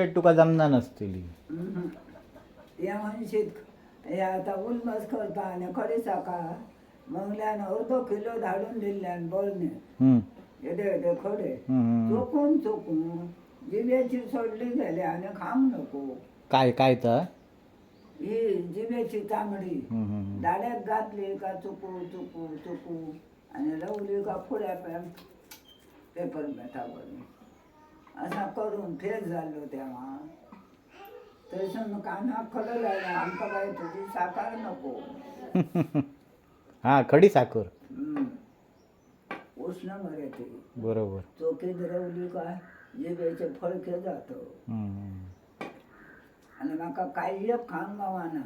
Plate तुका जमना नसतली. या मनशीत हे आता उल्मस करता आनी खडी साका मंगल्यान अर्दो किलो धाडून दिल्ल्यान बरणे येदे येदे खडे. चोकून चोकून जिव्याची सोडली गेली आनी खावंक नको. काय काय तर? ही जिव्याची तांबडी. दाड्याक घातली का चुकू चुकू चुकू? आणि लावली का फुड्या पेपर मेटावर असा करून फेल जाल्लो तेव्हा. थंयसून कानाक खडो लायला आमकां बाय तुजी साकार नको. हा खडी साखर. उष्ण मरे ती. बरोबर. चोकीत रवली काय जिबेचे फळके जातो. हम्म. आणि म्हाका काही खांग गावाना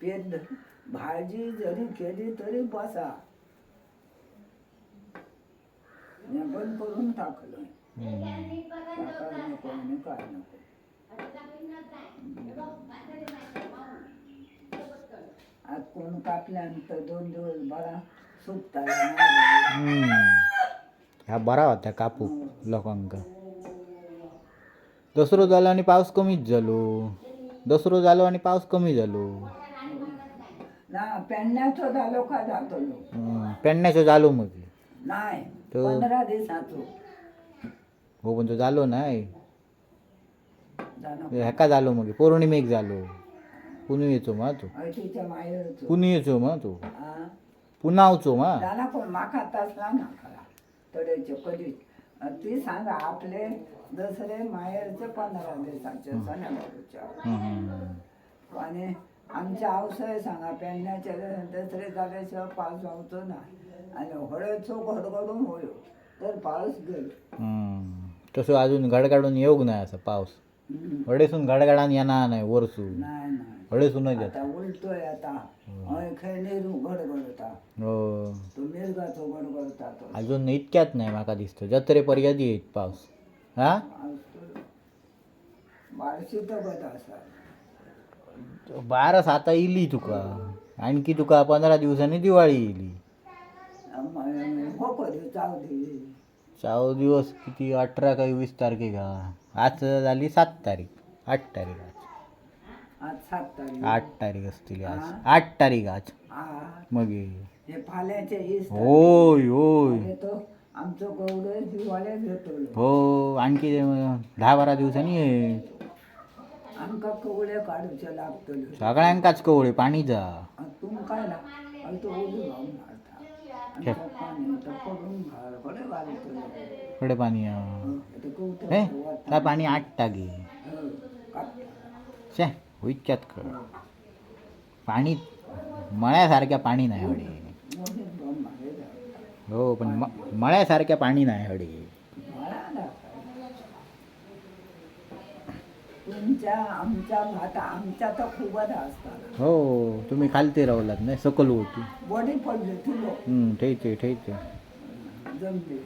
पेद भाजी जरी केली तरी बसा. हें बंद करून टाकलं हम्म. साकार नको आणि काय नको आज कोण कापल्यानंतर दोन दिवस बरा हम्म. ह्या बरा होता कापू लोकांका. दसरो जालो आणि पावस कमीच झालो. दसरो जालो आणि पावस कमी झालो. ना पेडण्याचो जालो का जातलो. पेडण्याचो जालो मग. नाही तो- पंधरा दिसाचो हो पण तो जालो नाही. हेका जालो मग पौर्णिमेक जालो पुनवेचो मा तू. पुनवेचो मा तू. पुनावचो मा. जाणा कोण म्हाका तसला ना खरा. ती सांगा आपले दसरे दिसाचे सण्या. आणि आमच्या अवसय सांगा पेडण्याचे दसरे जाल्याशिवाय पावस जावचो ना. आणि हळदचो घडघडून होयो. तर पाऊस गेलो. तसं अजून घडगाडून येऊक नाही असं पाऊस. हम्म. हडेसून घडगाडान येणार नाही वरसून. नाही नाही. हडेसूनच येत. आता उलटोय आता. हय खंय नेरू घडघडता. हो. तो तो. अजून इतक्यात नाही म्हाका दिसतो. जत्रे पर्यंत येत पाऊस. हा? बारशी तर बद आसा बारा साता इली तुका. आणखी तुका पंधरा दिवसांनी दिवाळी हो कधी चाव चार दिवस किती? अठरा काही वीस तारखेक हा आज झाली सात तारीख. आठ तारीख आज. सात तारीख. आठ तारीख असतील आज. आठ तारीख आज. आ, मग हे. फाल्यांचे हीच होय होय. तारीख. आमचो हो आणखी दहा बारा दिवसांनी ये. आमकां सगळ्यांकाच कवळे पाणी जा. ना तो थोडे पाणी कडे पाणी हे त्या पाणी आठ टाकी. शे होईच्यात कर. पाणी मळ्यासारख्या पाणी नाही हडे हो पण म- मळ्यासारख्या पाणी नाही हडे भात तर खूपच हो तुम्ही खालते रावलात नाही सकल होती. बॉडी पडली तुलो हम्म, ठेयचे जमली.